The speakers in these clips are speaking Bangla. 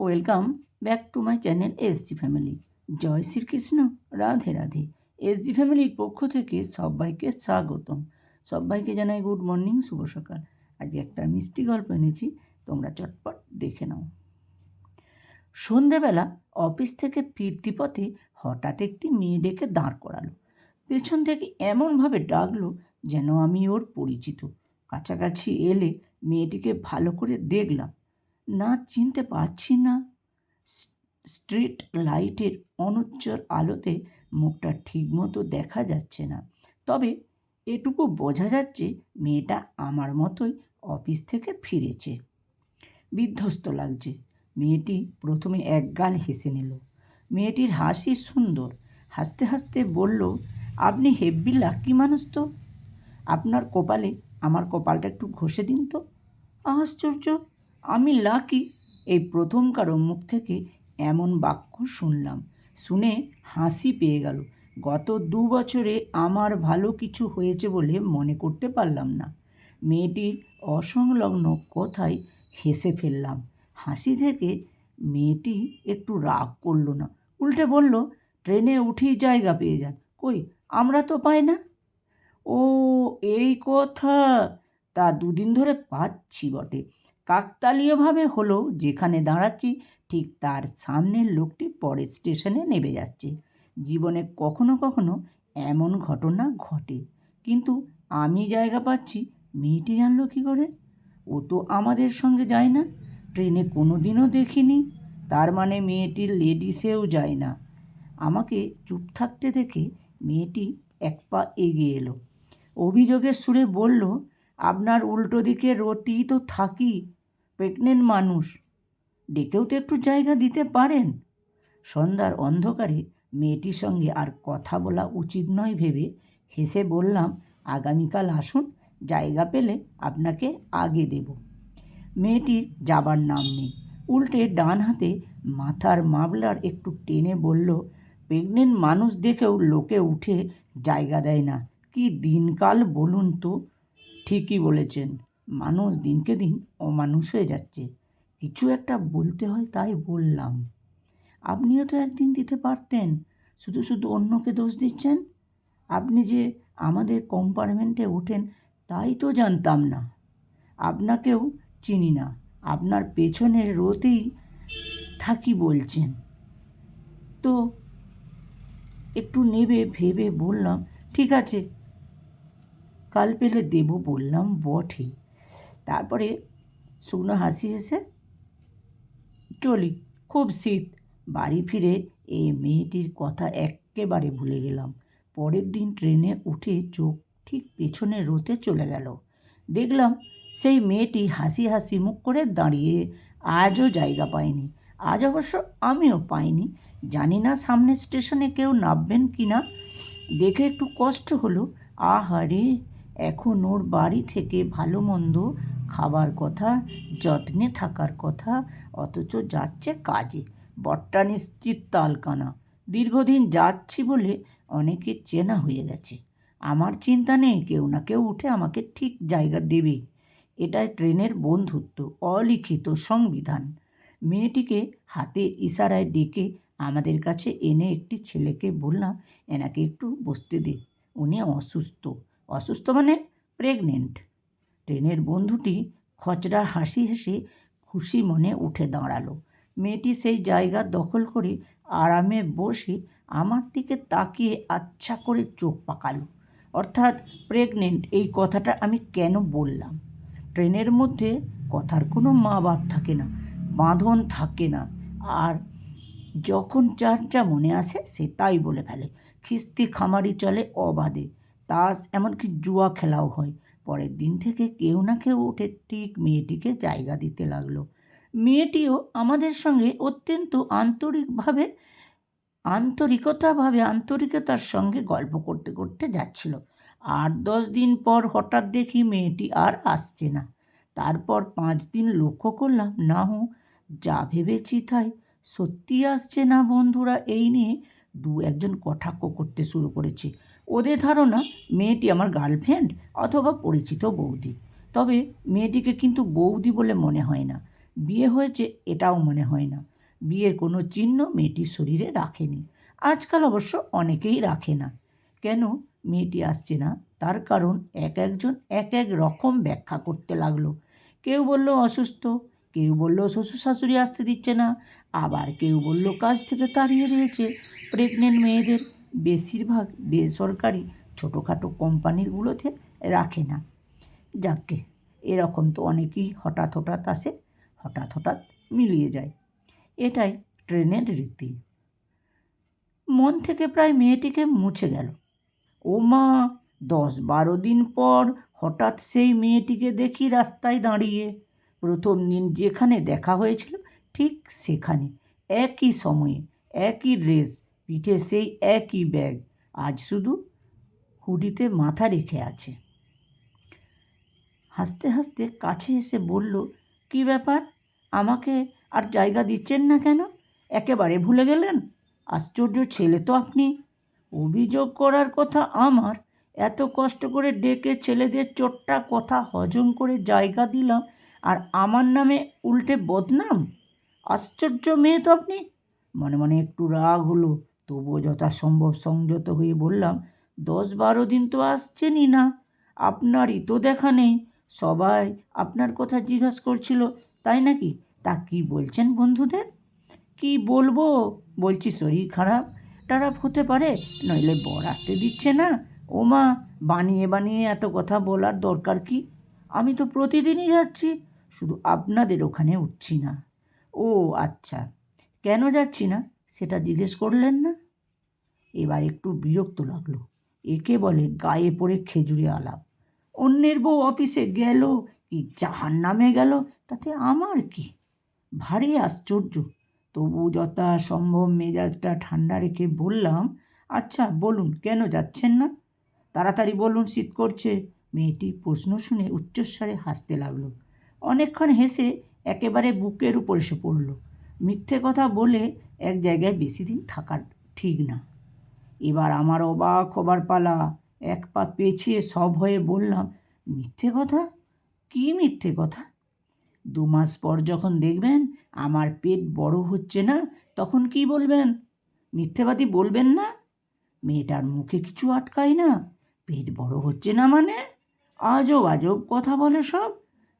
Welcome back to my channel SG family. Joy Shrikrishna, Radhe Radhe. SG ফ্যামিলির পক্ষ থেকে সবাইকে স্বাগতম। সবাইকে জানাই গুড মর্নিং, শুভ সকাল। আজকে একটা মিষ্টি গল্প এনেছি, তোমরা চটপট দেখে নাও। সন্ধেবেলা অফিস থেকে ফিরতি পথে হঠাৎ একটি মেয়ে ডেকে দাঁড় করালো। পেছন থেকে এমনভাবে ডাকলো যেন আমি ওর পরিচিত। কাছাকাছি এলে মেয়েটিকে ভালো করে দেখলাম। না চিনতে পারছি না। স্ট্রিট লাইটের অনুজ্জ্বল আলোতে মুখটা ঠিকমতো দেখা যাচ্ছে না। তবে এটুকু বোঝা যাচ্ছে মেয়েটা আমার মতোই অফিস থেকে ফিরেছে। বিধ্বস্ত লাগছে। মেয়েটি প্রথমে একগাল হেসে নিল। মেয়েটির হাসি সুন্দর। হাসতে হাসতে বলল, আপনি হেব্বি লাকি মানুষ তো। আপনার কপালে, আমার কপালটা একটু ঘষে দিন তো। আশ্চর্য। আমি লাকি এই প্রথম কারও মুখ থেকে এমন বাক্য শুনলাম। শুনে হাসি পেয়ে গেল। গত দু বছরে আমার ভালো কিছু হয়েছে বলে মনে করতে পারলাম না। মেয়েটির অসংলগ্ন কথায় হেসে ফেললাম। হাসি থেকে মেয়েটি একটু রাগ করল না। উল্টে বলল, ট্রেনে উঠেই জায়গা পেয়ে যান। কই, আমরা তো পাই না? ও, এই কথা? তা দুদিন ধরে পাচ্ছি বটে। কাকতালীয়ভাবে হলো, যেখানে দাঁড়াচ্ছি, ঠিক তার সামনের লোকটি পরের স্টেশনে নেমে যাচ্ছে। জীবনে কখনো কখনো এমন ঘটনা ঘটে, কিন্তু আমি জায়গা পাচ্ছি, মেয়েটি জানলো কী করে? ও তো আমাদের সঙ্গে যায় না, ট্রেনে কোনো দিনও দেখিনি, তার মানে মেয়েটির লেডিসেও যায় না। আমাকে চুপ থাকতে দেখে মেয়েটি এক পা এগিয়ে এলো। অভিযোগের সুরে বলল, আপনার উল্টো দিকে রতি তো থাকি প্রেগনেন্ট মানুষ। ডেকেও তো একটু জায়গা দিতে পারেন। সন্ধ্যার অন্ধকারে মেয়েটির সঙ্গে আর কথা বলা উচিত নয় ভেবে হেসে বললাম, আগামীকাল আসুন, জায়গা পেলে আপনাকে আগে দেব। মেয়েটির যাবার নাম নেই। উল্টে ডান হাতে মাথার মাবলার একটু টেনে বলল প্রেগনেন্ট মানুষ দেখেও লোকে উঠে জায়গা দেয় না। কি দিনকাল বলুন তো? ঠিকই বলেছেন। মানুষ দিনকে দিন অমানুষ হয়ে যাচ্ছে। কিছু একটা বলতে হয় তাই বললাম। আপনিও তো একদিন দিতে পারতেন, শুধু শুধু অন্যকে দোষ দিচ্ছেন? আপনি যে আমাদের কম্পার্টমেন্টে ওঠেন তাই তো জানতাম না। আপনাকেও চিনি না, আপনার পেছনের রোতেই থাকি বলছেন। তো একটু নেবে, ভেবে বললাম, ঠিক আছে, কাল পেলে দেব, বললাম, বটে। তারপরে শুকনো হাসি এসে চলি, খুব শীত। বাড়ি ফিরে এই মেয়েটির কথা একেবারে ভুলে গেলাম। পরের দিন ট্রেনে উঠে চোখ ঠিক পেছনে রোতে চলে গেল। দেখলাম সেই মেয়েটি হাসি হাসি মুখ করে দাঁড়িয়ে আজও জায়গা পায়নি। আজ অবশ্য আমিও পাইনি। জানি না সামনের স্টেশনে কেউ নামবেন কি না দেখে একটু কষ্ট হলো। আহারে! এখন ওর বাড়ি থেকে ভালো মন্দ খাবার কথা, যত্নে থাকার কথা, অথচ যাচ্ছে কাজে। বট্টা নিশ্চিত তালকানা। দীর্ঘদিন যাচ্ছি বলে অনেকে চেনা হয়ে গেছে। আমার চিন্তা নেই, কেউ না কেউ উঠে আমাকে ঠিক জায়গা দেবেই এটাই ট্রেনের বন্ধুত্ব, অলিখিত সংবিধান। মেয়েটিকে হাতে ইশারায় ডেকে আমাদের কাছে এনে একটি ছেলেকে বললাম, এনাকে একটু বসতে দে। উনি অসুস্থ। অসুস্থ মানে প্রেগনেন্ট ট্রেনের বন্ধুটি খচড়া হাসি হেসে খুশি মনে উঠে দাঁড়াল। মেয়েটি সেই জায়গা দখল করে আরামে বসে আমার দিকে তাকিয়ে আচ্ছা করে চোখ পাকালো। অর্থাৎ প্রেগনেন্ট এই কথাটা আমি কেন বললাম? ট্রেনের মধ্যে কথার কোনো মা বাপ থাকে না, বাঁধন থাকে না, আর যখন যার যা মনে আসে সে তাই বলে ফেলে, খিস্তি খামারি চলে অবাধে। তাস, এমনকি জুয়া খেলাও হয়। পরের দিন থেকে কেউ না কেউ উঠে ঠিক মেয়েটিকে জায়গা দিতে লাগল। মেয়েটিও আমাদের সঙ্গে অত্যন্ত আন্তরিকভাবে, আন্তরিকতাভাবে আন্তরিকতার সঙ্গে গল্প করতে করতে যাচ্ছিল। আট দশ দিন পর হঠাৎ দেখি মেয়েটি আর আসছে না। তারপর পাঁচ দিন লক্ষ্য করলাম, না হো, যা ভেবেছি তাই। সত্যি আসছে না বন্ধুরা, এই নিয়ে দু একজন কটাক্ষ করতে শুরু করেছে। ওদের ধারণা মেয়েটি আমার গার্লফ্রেন্ড অথবা পরিচিত বৌদি। তবে মেয়েটিকে কিন্তু বৌদি বলে মনে হয় না। বিয়ে হয়েছে এটাও মনে হয় না। বিয়ের কোনো চিহ্ন মেয়েটির শরীরে রাখেনি। আজকাল অবশ্য অনেকেই রাখে না। কেন মেয়েটি আসছে না? তার কারণ এক একজন এক এক রকম ব্যাখ্যা করতে লাগল। কেউ বলল অসুস্থ, কেউ বলল শ্বশুর শাশুড়ি আসতে দিচ্ছে না, আবার কেউ বলল কাজ থেকে তাড়িয়ে দিয়েছে। প্রেগনেন্ট মেয়েদের বেশিরভাগ বেসরকারি ছোটোখাটো কোম্পানিগুলোতে রাখে না। যাকে এরকম তো অনেকেই হঠাৎ হঠাৎ আসে, হঠাৎ হঠাৎ মিলিয়ে যায়। এটাই ট্রেনের রীতি। মন থেকে প্রায় মেয়েটিকে মুছে গেল। ও মা দশ বারো দিন পর হঠাৎ সেই মেয়েটিকে দেখি রাস্তায় দাঁড়িয়ে। প্রথম দিন যেখানে দেখা হয়েছিল ঠিক সেখানে, একই সময়ে, একই ড্রেস পিঠে সেই একই ব্যাগ আজ শুধু হুডিতে মাথা রেখে আছে। হাসতে হাসতে কাছে এসে বলল, কি ব্যাপার? আমাকে আর জায়গা দিচ্ছেন না কেন? একেবারে ভুলে গেলেন? আশ্চর্য ছেলে তো আপনি। অভিযোগ করার কথা আমার। এত কষ্ট করে ডেকে ছেলেদের চোটটা কথা হজম করে জায়গা দিলাম আর আমার নামে উল্টে বদনাম? আশ্চর্য মেয়ে তো আপনি। মনে মনে একটু রাগ হলো। তবুও যথাসম্ভব সংযত হয়ে বললাম, দশ বারো দিন তো আসছেনই না। আপনারই তো দেখা নেই। সবাই আপনার কথা জিজ্ঞাসা করছিল, তাই নাকি? তা কি বলছেন বন্ধুদের? কি বলব? বলছি শরীর খারাপ। টারাপ হতে পারে, নইলে বর আসতে দিচ্ছে না। ও মা বানিয়ে বানিয়ে এত কথা বলার দরকার কি? আমি তো প্রতিদিনই যাচ্ছি, শুধু আপনাদের ওখানে উঠছি না। ও আচ্ছা। কেন যাচ্ছি না? সেটা জিজ্ঞেস করলেন না। এবার একটু বিরক্ত লাগল। একে বলে, গায়ে পড়ে খেজুরে আলাপ। অন্যের বউ অফিসে গেল, কি জাহান নামে গেল? তাতে আমার কি? ভারী আশ্চর্য। তবু যথাসম্ভব মেজাজটা ঠান্ডা রেখে বললাম আচ্ছা বলুন, কেন যাচ্ছেন না? তাড়াতাড়ি বলুন, শীত করছে। মেয়েটি প্রশ্ন শুনে উচ্চস্বরে হাসতে লাগল। অনেকক্ষণ হেসে একেবারে বুকের উপর এসে পড়ল। মিথ্যে কথা বলে এক জায়গায় বেশি দিন থাকার ঠিক না। এবার আমার অবাক হবার পালা, এক পা পেছিয়ে সব হয়ে বললাম, মিথ্যে কথা? কী মিথ্যে কথা? দু মাস পর যখন দেখবেন আমার পেট বড় হচ্ছে না, তখন কি বলবেন? মিথ্যেবাদী বলবেন না? মেয়েটার মুখে কিছু আটকায় না? পেট বড় হচ্ছে না মানে? আজব আজব কথা বলে সব।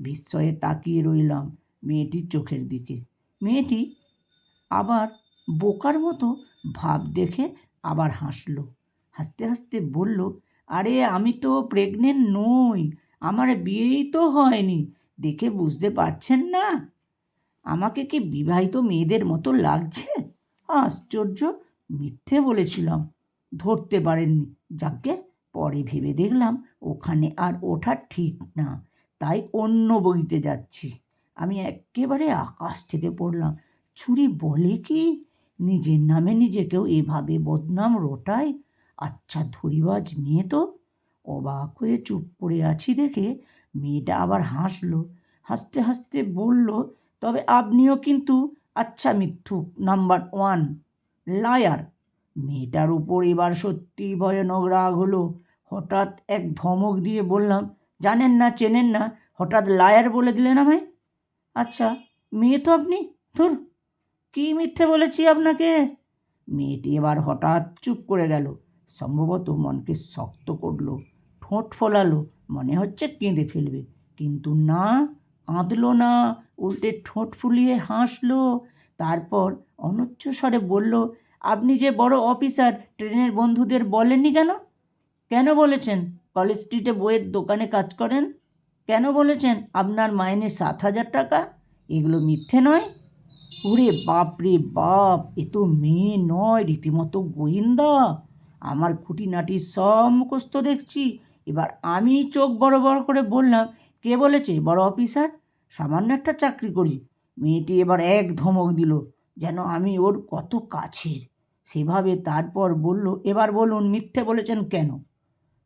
বিস্ময়ে তাকিয়ে রইলাম মেয়েটির চোখের দিকে। মেয়েটি আবার বোকার মতো ভাব দেখে আবার হাসলো। হাসতে হাসতে বলল, আরে, আমি তো প্রেগনেন্ট নই, আমার বিয়েই তো হয়নি, দেখে বুঝতে পারছেন না? আমাকে কি বিবাহিত মেয়েদের মতো লাগছে? আশ্চর্য, মিথ্যে বলেছিলাম, ধরতে পারেননি। যাকে পরে ভেবে দেখলাম ওখানে আর ওঠা ঠিক না, তাই অন্য বইতে যাচ্ছি। আমি একেবারে আকাশ থেকে পড়লাম, ছুরি বলে কি? নিজের নামে নিজেকেও এভাবে বদনাম রটায়। আচ্ছা ধরিবাজ মেয়ে তো। অবাক হয়ে চুপ করে আছি দেখে মেয়েটা আবার হাসলো। হাসতে হাসতে বলল, তবে আপনিও কিন্তু আচ্ছা মিথ্যুক নাম্বার ওয়ান, লায়ার। মেয়েটার উপর এবার সত্যি ভয়ানক রাগ হলো। হঠাৎ এক ধমক দিয়ে বললাম, জানেন না, চেনেন না, হঠাৎ লায়ার বলে দিলেন আমায়? আচ্ছা মেয়ে তো আপনি, ধুর। কী মিথ্যে বলেছি আপনাকে? মেয়েটি এবার হঠাৎ চুপ করে গেল। সম্ভবত মনকে শক্ত করল, ঠোঁট ফোলালো, মনে হচ্ছে কেঁদে ফেলবে। কিন্তু না, কাঁদলো না, উল্টে ঠোঁট ফুলিয়ে হাসলো। তারপর অনুচ্চ স্বরে বলল, আপনি যে বড় অফিসার, ট্রেনের বন্ধুদের বলেননি কেন? কেন বলেছেন? কলেজ স্ট্রিটে বইয়ের দোকানে কাজ করেন? কেন বলেছেন আপনার মাইনে সাত হাজার টাকা? এগুলো মিথ্যে নয়। ওরে বাপ রে বাপ, এ তো মেয়ে নয়, রীতিমতো গোয়েন্দা। আমার খুঁটিনাটি সব মুখস্থ দেখছি। এবার আমি চোখ বড় বড় করে বললাম, কে বলেছে, বড় অফিসার? সামান্য একটা চাকরি করি। মেয়েটি এবার এক ধমক দিল, যেন আমি ওর কত কাছের। সেভাবে তারপর বলল, এবার বলুন, মিথ্যে বলেছেন কেন?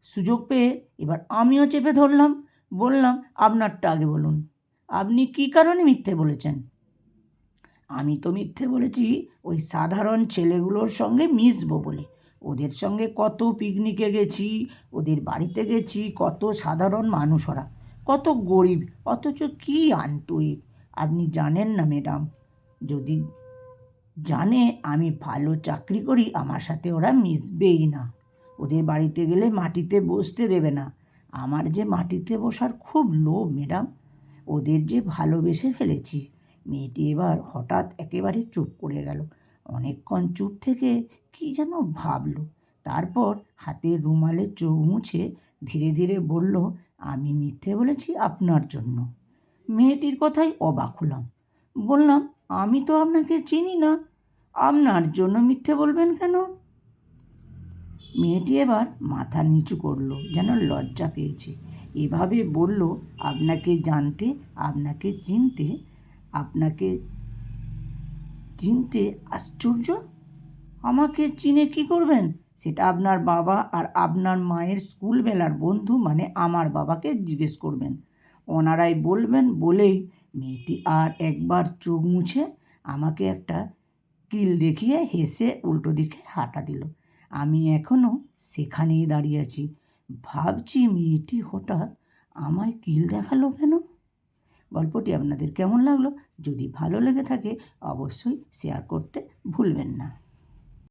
সুযোগ পেয়ে এবার আমিও চেপে ধরলাম, বললাম, আপনারটা আগে বলুন। আপনি কী কারণে মিথ্যে বলেছেন? আমি তো মিথ্যে বলেছি, ওই সাধারণ ছেলেগুলোর সঙ্গে মিশবো বলে। ওদের সঙ্গে কত পিকনিকে গেছি, ওদের বাড়িতে গেছি, কত সাধারণ মানুষ ওরা। কত গরিব, অথচ কী আন্তরিক। আপনি জানেন না, ম্যাডাম, যদি জানে আমি ভালো চাকরি করি, আমার সাথে ওরা মিশবেই না। ওদের বাড়িতে গেলে মাটিতে বসতে দেবে না। আমার যে মাটিতে বসার খুব লোভ, ম্যাডাম, ওদের যে ভালোবেসে ফেলেছি। মেয়েটি এবার হঠাৎ একেবারে চুপ করে গেল। অনেকক্ষণ চুপ থেকে কি যেন ভাবলো। তারপর হাতের রুমালে চোখ মুছে ধীরে ধীরে বলল, আমি মিথ্যে বলেছি আপনার জন্য। মেয়েটির কথাই অবাক হলাম। বললাম, আমি তো আপনাকে চিনি না। আপনার জন্য মিথ্যে বলবেন কেন? মেয়েটি এবার মাথা নিচু করল, যেন লজ্জা পেয়েছে। এভাবে বলল, আপনাকে জানতে, আপনাকে চিনতে আপনাকে চিনতে আশ্চর্য? আমাকে চিনে কি করবেন? সেটা আপনার বাবা আর আপনার মায়ের স্কুল বেলার বন্ধু মানে আমার বাবাকে জিজ্ঞেস করবেন। ওনারাই বলবেন বলেই মেয়েটি আর একবার চোখ মুছে আমাকে একটা কিল দেখিয়ে হেসে উল্টো দিকে হাঁটা দিল। আমি এখনও সেখানেই দাঁড়িয়ে আছি। ভাবছি মেয়েটি হঠাৎ আমায় কিল দেখাল কেন? গল্পটি আপনাদের কেমন লাগল? যদি ভালো লেগে থাকে অবশ্যই শেয়ার করতে ভুলবেন না।